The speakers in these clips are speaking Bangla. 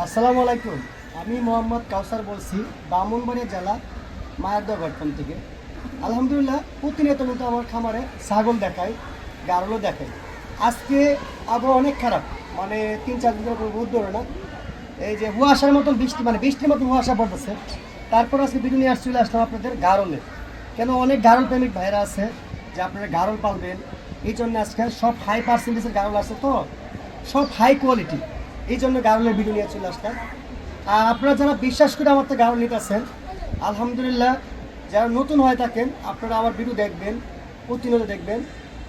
আসসালামু আলাইকুম। আমি মোহাম্মদ কাউসার বলছি, বামনবাড়িয়া জেলা, মায়ারদহ গঠন থেকে। আলহামদুলিল্লাহ প্রতিনিয়ত কিন্তু আমার খামারে ছাগল দেখায় গারলও দেখায় আজকে আবহাওয়া অনেক খারাপ মানে তিন চার দিনের উপর রোদ ধরে না। এই যে হুয়াশার মতন বৃষ্টি মানে বৃষ্টির মতন হুয়াশা পড়তেছে। তারপর আজকে ভিডিও নিয়ে আসছিল আসলাম আপনাদের গারলে। কেন অনেক গারল প্রেমিক ভাইরা আছে, যে আপনারা গারল পালবেন। এই জন্য আজকে সব হাই পার্সেন্টেজের গারল আছে তো, সব হাই কোয়ালিটি এই জন্য গারলের ভিডিও নিয়ে চলে আসলাম। আর আপনারা যারা বিশ্বাস করে আমার তো গারল নিতেছেন, আলহামদুলিল্লাহ, যারা নতুন হয়ে থাকেন, আপনারা আমার ভিডিও দেখবেন, প্রতিনিয়ত দেখবেন।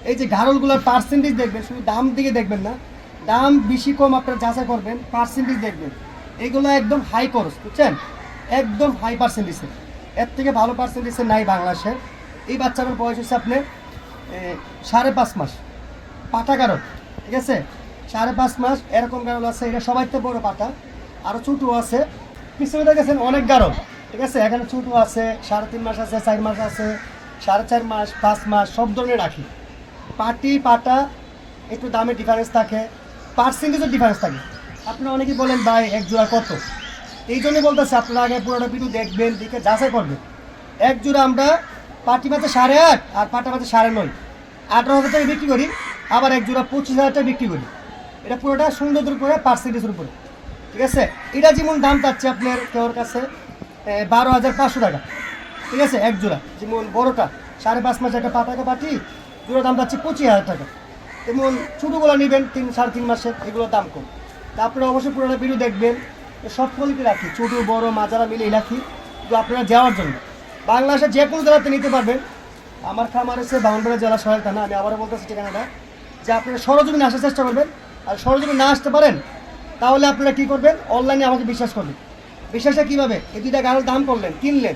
এই যে গারলগুলোর পার্সেন্টেজ দেখবেন, শুধু দাম দিকে দেখবেন না, দাম বেশি কম আপনারা যাচাই করবেন পার্সেন্টেজ দেখবেন। এইগুলো একদম হাই খরচ বুঝছেন? একদম হাই পার্সেন্টেজের এর। থেকে ভালো পার্সেন্টেজের নাই বাংলাদেশের এই বাচ্চাটার বয়স হচ্ছে আপনার সাড়ে পাঁচ মাস। পাটা গারল, ঠিক আছে? সাড়ে পাঁচ মাস এরকম গারল আছে, এটা সবাই তো বড় পাতা। আরও ছোটো আছে। পিছনে দেখেছেন অনেক গারল, ঠিক আছে? এখানে ছোটো আছে, সাড়ে তিন মাস আছে, চার মাস আছে, সাড়ে চার মাস, পাঁচ মাস, সব ধরনের রাখি। পাটি, পাটা, একটু দামে ডিফারেন্স থাকে পার্সেন্টেজের ডিফারেন্স থাকে। আপনারা অনেকেই বলেন, ভাই, এক জোড়া কত? এই জন্য বলতেছে, আপনারা আগে পুরোটা ভিডিও দেখবেন, দেখে যাচাই করবেন। এক জোড়া আমরা, পাটি মাছে সাড়ে আট, আর পাটা মাছে সাড়ে নয়। আঠারো হাজার টাকা বিক্রি করি, আবার এক জোড়া পঁচিশ হাজার টাকা বিক্রি করি। এটা পুরোটা সৌন্দর্যের উপরে পার্সেন্টেজের উপরে। ঠিক আছে? এটা যেমন দাম চাচ্ছে আপনার কেউর কাছে বারো হাজার পাঁচশো টাকা। ঠিক আছে? এক জোড়া। যেমন বড়টা, সাড়ে পাঁচ মাস একটা পাতাকে পাটি জোড়া দাম যাচ্ছে পঁচিশ হাজার টাকা। যেমন ছোটোগুলো নেবেন তিন, সাড়ে তিন মাসের এগুলোর দাম কম। তারপরে অবশ্যই পুরোটা ভিডিও দেখবেন সব কোয়ালিটি রাখি। ছোটো, বড় মাজারা মিলে রাখি তো আপনারা যাওয়ার জন্য। বাংলাদেশের যে কোনো জেলাতে নিতে পারবেন। আমার খামার হচ্ছে বাউন্ডারি জেলা সহায়ক থানা। আমি আবারও বলতেছি ঠিকানাটা। যে আপনারা সরজমিনে আসার চেষ্টা করবেন আর সরজমিনে না আসতে পারেন, তাহলে আপনারা কী করবেন? অনলাইনে আমাকে বিশ্বাস করবেন। বিশ্বাসটা কীভাবে? এই দুইটা গাড়ির দাম করলেন, কিনলেন।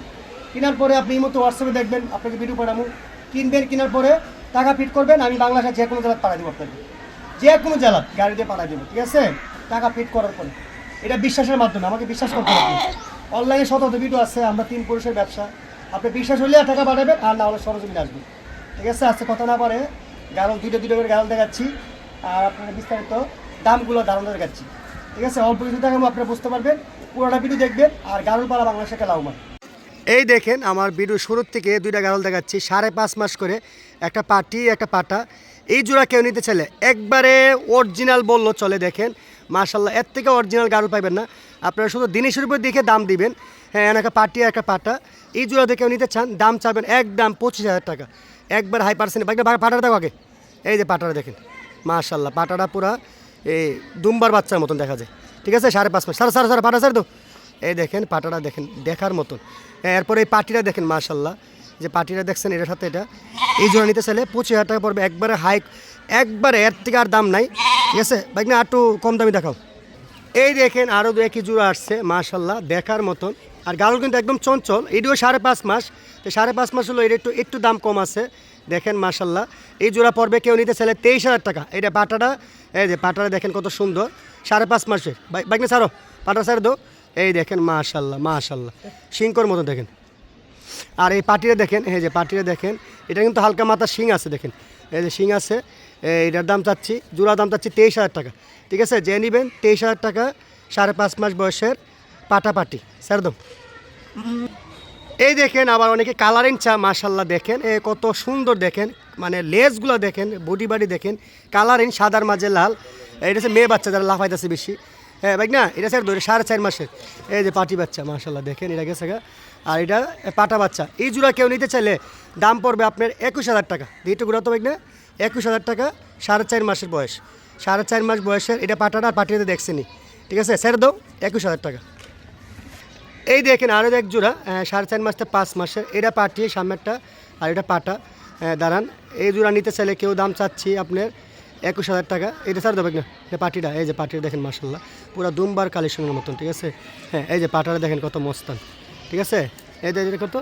কেনার পরে আপনি এই মতো হোয়াটসঅ্যাপে দেখবেন, আপনাকে ভিডিও পাঠাবো। কিনবেন, কেনার পরে টাকা ফিট করবেন, আমি বাংলাদেশের যে কোনো জেলায় পাঠিয়ে দেবো আপনাকে। যে কোনো জেলা গাড়ি দিয়ে পাঠিয়ে দেবো, ঠিক আছে? টাকা ফিট করার পরে। এটা বিশ্বাসের মাধ্যমে, আমাকে বিশ্বাস করতে হবে। অনলাইনে শত ভিডিও আছে, আমরা তিন পুরুষের ব্যবসা। আপনি বিশ্বাস হলে টাকা পাঠাবেন, আর না হলে সরজমিনে আসবেন। ঠিক আছে? আজকে কথা না পারে গাড়ল দুটো দুটো করে গাড়ল দেখাচ্ছি। আর আপনার বিস্তারিত দামগুলো ধারণা দেখাচ্ছি ঠিক আছে? অল্প কিছু দেখাবো আপনারা বুঝতে পারবেন, পুরোটা ভিডিও দেখবেন আর গাড়ল পালা বাংলাদেশে খেলাও এই দেখেন, আমার ভিডিও শুরুর থেকে দুইটা গারল দেখাচ্ছি। সাড়ে পাঁচ মাস করে একটা পাটি, একটা পাটা। এই জোড়া কেউ নিতে চাইলে একবারে অরিজিনাল বলল চলে দেখেন। মার্শাল্লাহ এর থেকে অরিজিনাল গারল পাইবেন না। আপনারা শুধু দিনেশের উপর দেখে দাম দিবেন। হ্যাঁ একটা পাটি একটা পাটা। এই জোড়াতে কেউ নিতে চান, দাম চাবেন একদম পঁচিশ হাজার টাকা। একবার হাই পার্সেন্ট পাটাটা দেখো আগে। এই যে পাটাটা দেখেন। মার্শাল্লাহ পাটাটা পুরা এই দুম্বার বাচ্চার মতন দেখা যায়। ঠিক আছে? সাড়ে পাঁচ মাস সাড়ে সাড়ে সাড়ে পাটা তো। এই দেখেন, পাটাটা দেখেন, দেখার মতন। এরপরে এই পাটিটা দেখেন মাশাল্লাহ যে পাটিটা দেখছেন, এটার সাথে এটা। এই জোড়া নিতে চাইলে পঁচিশ হাজার টাকা পড়বে। একবারে হাই একবারে এর থেকে আর দাম নাই। ঠিক আছে? বাইক না একটু কম দামি দেখাও। এই দেখেন আরও দু একই জোড়া আসছে মাশাল্লাহ দেখার মতন। আর গাড়ল কিন্তু একদম চঞ্চল। এটিও সাড়ে পাঁচ মাস। তো সাড়ে পাঁচ মাস হলো, এটা একটু একটু দাম কম আছে। দেখেন মাশাল্লাহ এই জোড়া পর্বে কেউ নিতে চাইলে তেইশ হাজার টাকা। এটা পাটাটা এই যে পাটাটা দেখেন কত সুন্দর। সাড়ে পাঁচ মাসের। বাইক না ছাড়ো পাটা ছাড় দো এই দেখেন মাশাল্লাহ মাশাল্লাহ শিঙ্কর মতো দেখেন। আর এই পাটিরে দেখেন, এই যে পাটিরে দেখেন, এটা কিন্তু হালকা মাথা শিং আছে, দেখেন। এই যে শিং আছে এইটার দাম চাচ্ছি জোড়া দাম চাচ্ছি তেইশ হাজার টাকা। ঠিক আছে? যে নেবেন, তেইশ হাজার টাকা, সাড়ে পাঁচ মাস বয়সের পাটা পাটি স্যার দম এই দেখেন আবার অনেকে কালারিং চা মাশাল্লাহ দেখেন। এ কত সুন্দর দেখেন। মানে লেজগুলো দেখেন বডি বাডি দেখেন। কালারিং সাদার মাঝে লাল। এটা হচ্ছে মেয়ে বাচ্চা যারা লাফাইতেছে বেশি। হ্যাঁ ভাই না, এটা স্যার ধরে সাড়ে চার মাসের এই যে পাটি বাচ্চা মাশাল্লাহ দেখেন, এটা গেছে। আর এটা পাটা বাচ্চা। এই জোড়া কেউ নিতে চাইলে দাম পড়বে আপনার একুশ হাজার টাকা। এইটু গুড়া তো, ভাই না। একুশ হাজার টাকা, সাড়ে চার মাসের বয়স। সাড়ে চার মাস বয়সের এটা পাটাটা পাটিতে দেখছেনি ঠিক আছে স্যার দাও, একুশ হাজার টাকা। এই দেখেন আরও এক জোড়া সাড়ে চার মাস থেকে পাঁচ মাসের। এটা পাটি সামনেরটা, আর এটা পাটা। দাঁড়ান, এই জোড়া নিতে চাইলে কেউ দাম চাচ্ছি আপনার একুশ হাজার টাকা। এটা স্যার দেবেন না পাটিটা, এই যে পাটিটা দেখেন মাসাল্লাহ পুরো দুমবার কালেকশনের মতন, ঠিক আছে? হ্যাঁ এই যে পাটাটা দেখেন কত মস্তান ঠিক আছে? এই যে কত?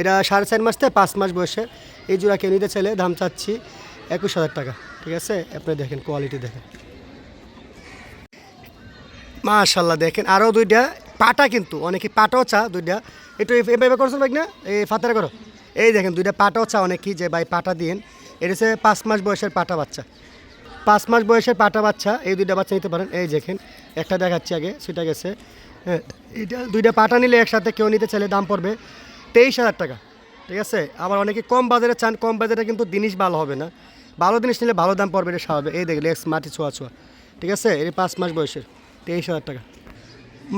এটা সাড়ে চার মাস থেকে পাঁচ মাস বয়সের এই জোড়া কেউ নিতে চাইলে দাম চাচ্ছি একুশ হাজার টাকা, ঠিক আছে? আপনি দেখেন কোয়ালিটি দেখেন। মাশাল্লাহ দেখেন আরও দুইটা পাটা কিন্তু, অনেকে পাটাও চা দুইটা। একটু এভাবে করছ ভাই না? এই ফাতারে করো। এই দেখেন, দুইটা পাটাও চা অনেকেই যে ভাই পাটা দিন এটা হচ্ছে পাঁচ মাস বয়সের পাটা বাচ্চা। পাঁচ মাস বয়সের পাটা বাচ্চা, এই দুইটা বাচ্চা নিতে পারেন। এই দেখেন, একটা দেখাচ্ছি আগে, সেটা গেছে। হ্যাঁ এটা দুইটা পাটা নিলে একসাথে কেউ নিতে চাইলে দাম পড়বে তেইশ হাজার টাকা। ঠিক আছে? আবার অনেকে কম বাজারে চান, কম বাজারে কিন্তু জিনিস ভালো হবে না। ভালো জিনিস নিলে ভালো দাম পড়বে, এটা স্বাভাবিক। এই দেখলে মাটি, ছোঁয়া ছোঁয়া। ঠিক আছে? এই পাঁচ মাস বয়সের, তেইশ হাজার টাকা।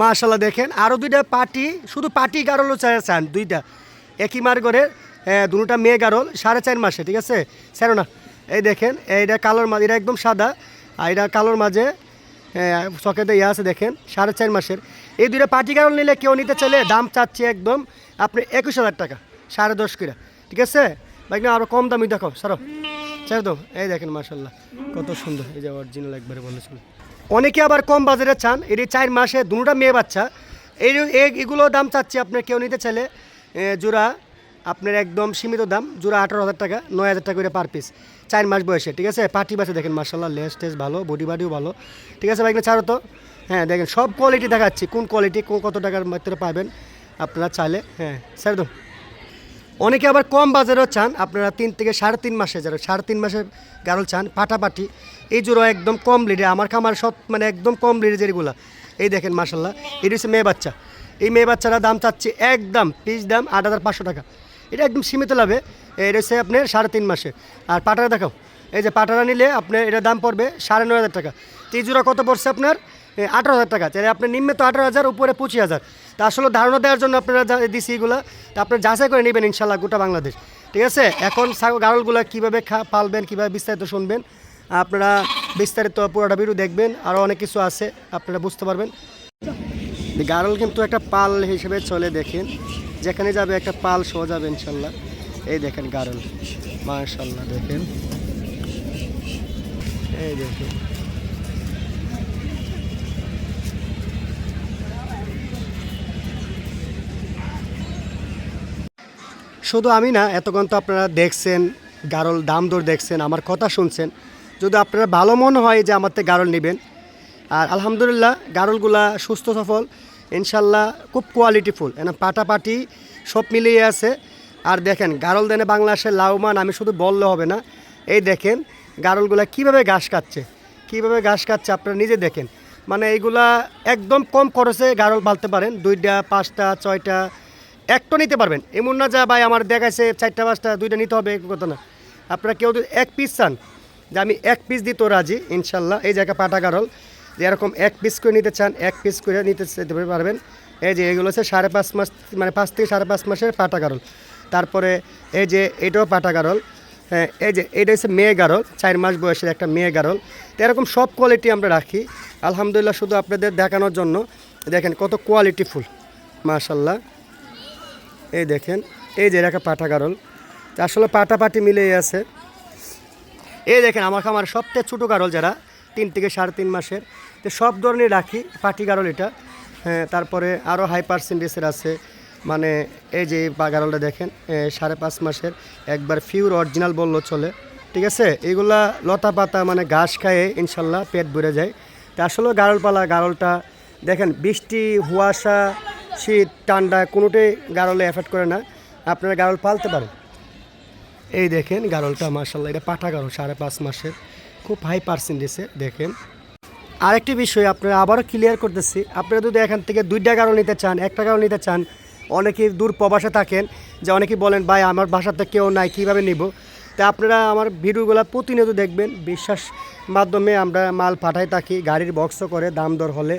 মাশাল্লাহ দেখেন। আরও দুইটা পাটি, শুধু পাটি গারলও চান, দুইটা। একই মার করে দুটা মেয়ে গারল, সাড়ে চার মাসে, ঠিক আছে? স্যার না। এই দেখেন, এইটা কালোর মাঝে এটা একদম সাদা, আর এটা কালোর মাঝে চকেতে ইয়ে আছে, দেখেন, সাড়ে চার মাসের। এই দুইটা পাটি গারল নিলে কেউ নিতে চাইলে দাম চাচ্ছে একদম আপনি একুশ হাজার টাকা, সাড়ে দশ কিরা ঠিক আছে? বাইক আরও কম দামি দেখো সারো স্যার তো, এই দেখেন মাশাল্লাহ কত সুন্দর, এই যে অরিজিনাল একবারে বলেছিল অনেকে আবার কম বাজারে চান। এটি চার মাসে দুটা মেয়ে বাচ্চা। এই এগুলো দাম চাচ্ছি আপনার কেউ নিতে চাইলে জোড়া আপনার একদম সীমিত দাম, জোড়া আঠারো হাজার টাকা, নয় হাজার টাকা করে পার পিস চার মাস বয়সে, ঠিক আছে? পার্টি বাসে দেখেন মার্শাল্লাহ লেস টেস ভালো বডি বাডিও ভালো। ঠিক আছে বাইক ছাড়ো তো। হ্যাঁ দেখেন, সব কোয়ালিটি দেখাচ্ছি, কোন কোয়ালিটি কত টাকার মধ্যে পাবেন আপনারা চাইলে। হ্যাঁ স্যার অনেকে আবার কম বাজারেও চান, আপনারা তিন থেকে সাড়ে তিন মাসে যারা, সাড়ে তিন মাসে গারল চান পাটাপাটি এই জোড়া একদম কম লিডে আমার খামার সব মানে একদম কম লিডে যেগুলো। এই দেখেন মাসাল্লাহ এটি হচ্ছে মেয়ে বাচ্চা। এই মেয়ে বাচ্চারা দাম চাচ্ছে একদম, পিস দাম আট হাজার পাঁচশো টাকা। এটা একদম সীমিত লাভে, এটা হচ্ছে আপনার সাড়ে তিন মাসে। আর পাটারা দেখাও, এই যে পাটারা নিলে আপনার এটা দাম পড়বে সাড়ে নয় হাজার টাকা। এই জোড়া কত পড়ছে আপনার? আঠারো হাজার টাকা। তাহলে আপনার নিম্নে তো আঠারো হাজার, উপরে পঁচিশ হাজার। তা আসলে ধারণা দেওয়ার জন্য আপনারা দিছি এগুলো। তা আপনার যাচাই করে নেবেন ইনশাল্লাহ গোটা বাংলাদেশ। ঠিক আছে? এখন গাড়লগুলো কীভাবে খা পালবেন, কীভাবে বিস্তারিত শুনবেন, আপনারা বিস্তারিত পুরোটা ভিডিও দেখবেন আরও অনেক কিছু আছে, আপনারা বুঝতে পারবেন। গারল কিন্তু একটা পাল হিসেবে চলে দেখেন। যেখানে যাবে একটা পাল শো যাবে ইনশাল্লাহ। এই দেখেন গারল। মাশাল্লাহ দেখেন। এই দেখেন। শুধু আমি না, এতক্ষণ তো আপনারা দেখছেন, গারল দাম দর দেখছেন, আমার কথা শুনছেন। যদি আপনারা ভালো মনে হয় যে আমার থেকে গারল নেবেন। আর আলহামদুলিল্লাহ, গারলগুলা সুস্থ সফল, ইনশাল্লাহ খুব কোয়ালিটিফুল এনা পাটাপাটি সব মিলিয়ে আছে। আর দেখেন, গারল দেনে বাংলাদেশের লাভমান আমি শুধু বললে হবে না। এই দেখেন, গারলগুলা কীভাবে ঘাস খাচ্ছে, কীভাবে ঘাস খাচ্ছে আপনারা নিজে দেখেন। মানে এইগুলা একদম কম খরচে গারল পালতে পারেন, দুইটা, পাঁচটা, ছয়টা একটা নিতে পারবেন। এমন না যা, ভাই, আমার দেখাইছে চারটা, পাঁচটা, দুইটা নিতে হবে কথা না। আপনারা কেউ যদি এক পিস চান, যে আমি এক পিস দিত রাজি, ইনশাল্লাহ, এই জায়গা পাটা গারল, যে এরকম এক পিস করে নিতে চান, এক পিস করে নিতে পারবেন। এই যে, এগুলো হচ্ছে সাড়ে পাঁচ মাস মানে পাঁচ থেকে সাড়ে পাঁচ মাসের পাটা গারল। তারপরে এই যে, এটাও পাটা গারল। হ্যাঁ এই যে, এটা হচ্ছে মেয়ে গারল, চার মাস বয়সের একটা মেয়ে গারল। তো এরকম সব কোয়ালিটি আমরা রাখি। আলহামদুলিল্লাহ, শুধু আপনাদের দেখানোর জন্য, দেখেন কত কোয়ালিটি ফুল, মাশাল্লাহ। এই দেখেন, এই যে একটা পাটা গারল আসলে পাটাপাটি মিলেই আছে। এই দেখেন, আমার খামার সবচেয়ে ছোটো গারল যারা, তিন থেকে সাড়ে তিন মাসের, তো সব ধরনের রাখি, পাটি গারল এটা। হ্যাঁ তারপরে আরও হাই পার্সেন্টেজের আছে। মানে এই যে গারলটা দেখেন সাড়ে পাঁচ মাসের, একবার ফিউর অরিজিনাল বলল চলে। ঠিক আছে? এইগুলা লতা পাতা মানে ঘাস খায়ে ইনশাল্লাহ পেট ভরে যায়। তা আসলে গারলপালা গারলটা, দেখেন, বৃষ্টি কুয়াশা শীত ঠান্ডা কোনোটাই গারলে এফেক্ট করে না, আপনারা গারল পালতে পারেন। এই দেখেন গারলটা মার্শাল্লাহ এটা পাঠা গারল, সাড়ে পাঁচ মাসের। খুব হাই পার্সেন্টেজে দেখেন। আরেকটি বিষয় আপনারা আবারও ক্লিয়ার করতেছি, আপনারা যদি এখান থেকে দুইটা গারল নিতে চান, একটা গারল নিতে চান, অনেকে দূর প্রবাসে থাকেন, যে অনেকেই বলেন, ভাই, আমার বাসাতে কেউ নাই, কীভাবে নিব? তা আপনারা আমার ভিডিওগুলো প্রতিনিয়ত দেখবেন। বিশ্বাস মাধ্যমে আমরা মাল পাঠাই থাকি, গাড়ির বক্স করে, দাম দর হলে।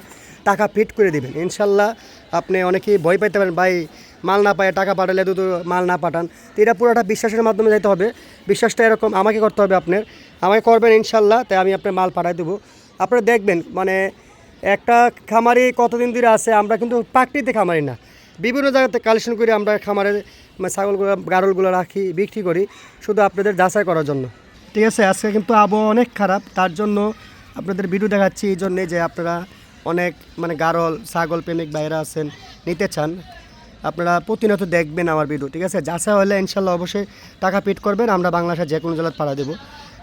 টাকা ফিট করে দিবেন। ইনশাল্লাহ আপনি অনেকেই ভয় পাইতে পারেন, ভাই, মাল না পায় টাকা পাঠালে দুটো মাল না পাঠান। তো এটা পুরোটা বিশ্বাসের মাধ্যমে যাইতে হবে। বিশ্বাসটা এরকম, আমাকে করতে হবে আপনার। আমাকে করবেন ইনশাল্লাহ, তাই আমি আপনার মাল পাঠাই দেবো। আপনারা দেখবেন মানে একটা খামারি কতদিন ধরে আছে, আমরা কিন্তু প্রাকৃতিক খামারি না। বিভিন্ন জায়গাতে কালেকশন করে আমরা খামারে মানে ছাগলগুলো, গারলগুলো রাখি, বিক্রি করি, শুধু আপনাদের যাচাই করার জন্য। ঠিক আছে, আজকে কিন্তু আবহাওয়া অনেক খারাপ, তার জন্য আপনাদের ভিডিও দেখাচ্ছি, এই জন্যে যে আপনারা অনেক মানে গারল, ছাগল প্রেমিক বাইরা আছেন, নিতে চান, আপনারা প্রতিনিয়ত দেখবেন আমার ভিডিও ঠিক আছে? যাচাই হলে ইনশাল্লাহ অবশ্যই টাকা পিট করবেন, আমরা বাংলাদেশের যে কোনো জেলায় পাড়া দেবো।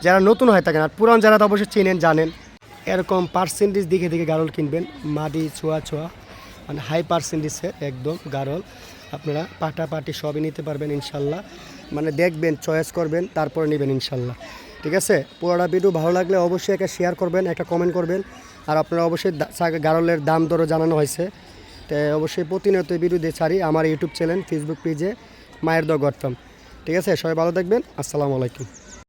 যারা নতুন হয়ে থাকেন আর পুরান যারা তো অবশ্যই চেনেন, জানেন, এরকম পার্সেন্টেজ দিকে দিকে গারল কিনবেন মাটি ছোঁয়া ছোঁয়া মানে হাই পার্সেন্টেজে একদম গারল। আপনারা পাটা পাটি সবই নিতে পারবেন ইনশাল্লাহ। মানে দেখবেন চয়েস করবেন, তারপরে নেবেন ইনশাল্লাহ। ঠিক আছে? পুরোটা ভিডিও ভালো লাগলে অবশ্যই একটা শেয়ার করবেন, একটা কমেন্ট করবেন। আর আপনারা অবশ্যই গারলের দাম দরও জানানো হয়েছে। তো অবশ্যই প্রতিনিয়ত বিরুদ্ধে ছাড়ি আমার ইউটিউব চ্যানেল ফেসবুক পেজে মায়ের দ গর্তম ঠিক আছে, সবাই ভালো থাকবেন। আসসালামু আলাইকুম।